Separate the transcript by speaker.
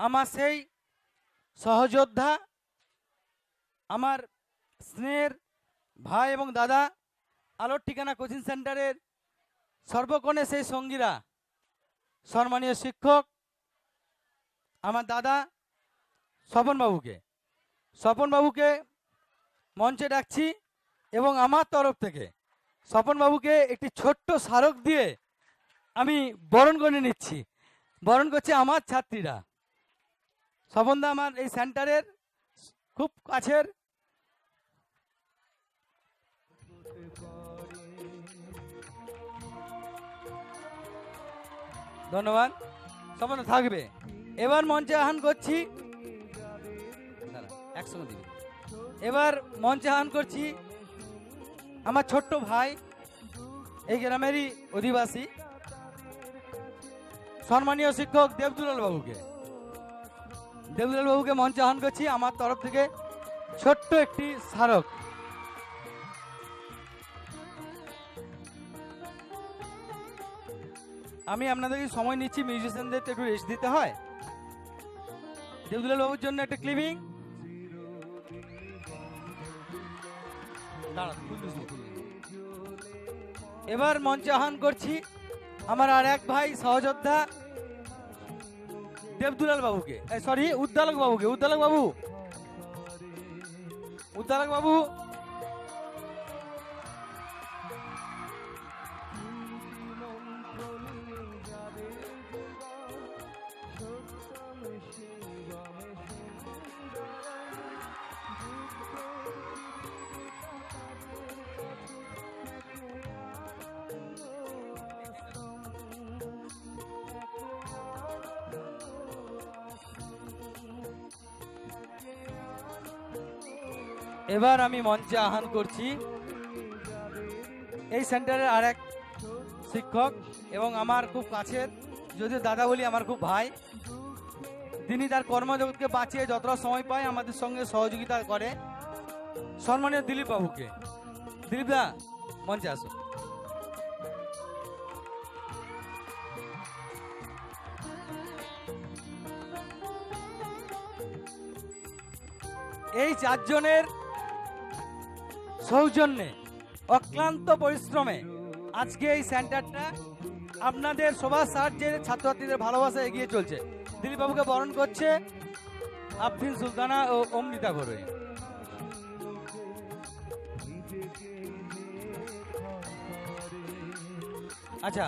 Speaker 1: আমার সেই সহযোদ্ধা, আমার স্নেহের ভাই এবং দাদা আলোর ঠিকানা কোচিং সেন্টারের সর্বক্ষণে সেই সঙ্গীরা, সম্মানীয় শিক্ষক, আমার দাদা স্বপনবাবুকে। স্বপনবাবুকে মঞ্চে ডাকছি এবং আমার তরফ থেকে স্বপনবাবুকে একটি ছোট্ট স্মারক দিয়ে আমি বরণ করে নিচ্ছি। বরণ করছে আমার ছাত্রীরা। স্বপনদা আমার এই সেন্টারের খুব কাছের। ধন্যবাদ। স্বপন থাকবে। এবার মঞ্চে আহ্বান করছি। একসঙ্গে। এবার মঞ্চে আহ্বান করছি আমার ছোট্ট ভাই, এই গ্রামেরই অধিবাসী। সম্মানীয় শিক্ষক দেবদুলাল বাবুকে। দেবদুলাল বাবুকে মঞ্চে আহ্বান করছি, আমার তরফ থেকে ছোট্ট একটি স্মারক। আমি আপনাদেরকে সময় নিচ্ছি মিউজিশিয়ানদের একটু রেস্ট দিতে হয়। দেবদুলাল বাবুর জন্য একটা ক্লিপিং। এবার মঞ্চ আহ্বান করছি, আমার আর এক ভাই সহযোদ্ধা। দেবদুলাল বাবুকে সরি উদ্দালক বাবুকে উদ্দালক বাবু উদ্দালক বাবু এবার আমি মঞ্চে আহ্বান করছি। এই সেন্টারের আর এক শিক্ষক এবং আমার খুব কাছের, যদিও দাদা বলি আমার খুব ভাই। তিনি তার কর্মজগৎকে বাঁচিয়ে যতটা সময় পায় আমাদের সঙ্গে সহযোগিতা করে। সম্মানীয় দিলীপ বাবুকে দিলীপ দা মঞ্চে আসো। এই চারজনের সৌজন্যে, অক্লান্ত পরিশ্রমে আজকে এই সেন্টারটা আপনাদের সবার সাহায্যে ছাত্রছাত্রীদের ভালোবাসা এগিয়ে চলছে। দিলীপবাবুকে বরণ করছে আফরিন সুলতানা ও অমৃতা ঘরে আচ্ছা